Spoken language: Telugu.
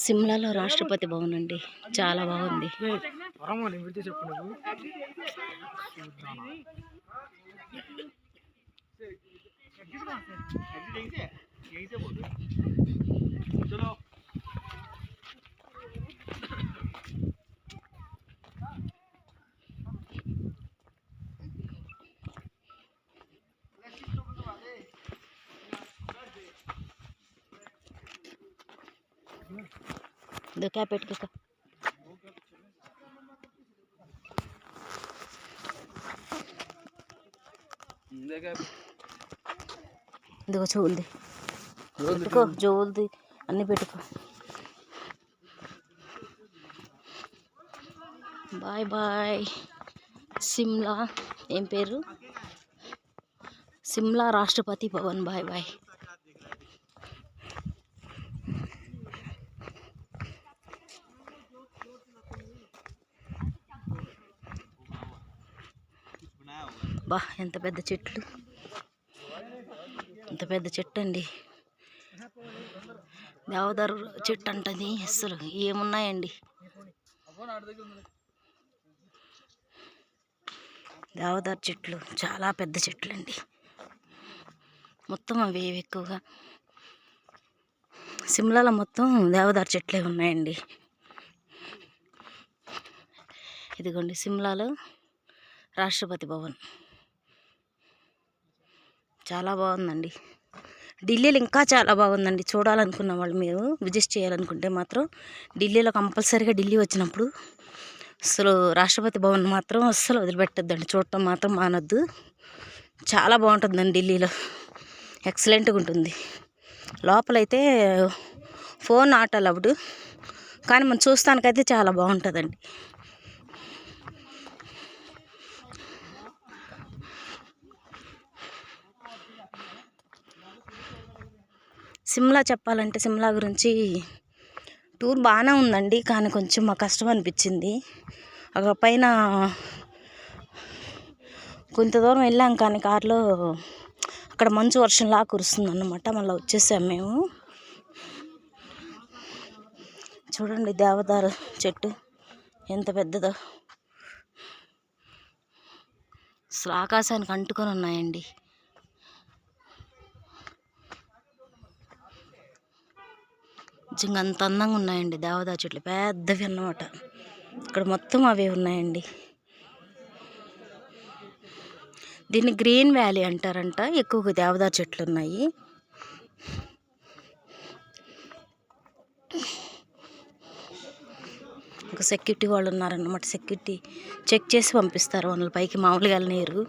సిమ్లాలో రాష్ట్రపతి భవన్ అండి చాలా బాగుంది చెప్పండి నువ్వు ఇదో క్యాప్ పెట్టుకో ఇదిగో చెవులది పెట్టుకో చెవులది అన్నీ పెట్టుకో. Bye bye. సిమ్లా ఏం పేరు? Shimla Rashtrapati Bhavan bye bye. అబ్బా ఎంత పెద్ద చెట్లు. ఎంత పెద్ద చెట్టు అండి దేవదారు చెట్టు అంటది అసలు ఏమున్నాయండి? దేవదారు చెట్లు చాలా పెద్ద చెట్లు అండి మొత్తం అవి ఎక్కువగా. సిమ్లాలో మొత్తం దేవదారు చెట్లే ఉన్నాయండి. ఇదిగోండి సిమ్లాలో రాష్ట్రపతి భవన్. చాలా బాగుందండి. ఢిల్లీలో ఇంకా చాలా బాగుందండి. చూడాలనుకున్న వాళ్ళు మీరు విజిట్ చేయాలనుకుంటే మాత్రం ఢిల్లీలో కంపల్సరీగా ఢిల్లీ వచ్చినప్పుడు అసలు రాష్ట్రపతి భవన్ మాత్రం అస్సలు వదిలిపెట్టద్దండి. చూడటం మాత్రం మానొద్దు. చాలా బాగుంటుందండి ఢిల్లీలో. ఎక్సలెంట్గా ఉంటుంది. లోపలైతే ఫోన్ ఆటలు అప్పుడు. కానీ మనం చూస్తానికైతే చాలా బాగుంటుందండి. సిమ్లా చెప్పాలంటే సిమ్లా గురించి టూర్ బాగానే ఉందండి కానీ కొంచెం మా కష్టం అనిపించింది. అక్కడ పైన కొంత దూరం వెళ్ళాం కానీ కారులో అక్కడ మంచు వర్షంలా కురుస్తుంది అన్నమాట మళ్ళీ వచ్చేసాం మేము. చూడండి దేవదారు చెట్టు ఎంత పెద్దదో. అసలు ఆకాశానికి అంటుకొని ఉన్నాయండి. నిజంగా అంత అందంగా ఉన్నాయండి దేవదా చెట్లు. పెద్దవి అన్నమాట. ఇక్కడ మొత్తం అవే ఉన్నాయండి. దీన్ని గ్రీన్ వ్యాలీ అంటారంట. ఎక్కువగా దేవదా చెట్లు ఉన్నాయి. ఒక సెక్యూరిటీ వాళ్ళు ఉన్నారన్నమాట. సెక్యూరిటీ చెక్ చేసి పంపిస్తారు. వాళ్ళ పైకి మామూలుగా వెళ్ళనీరు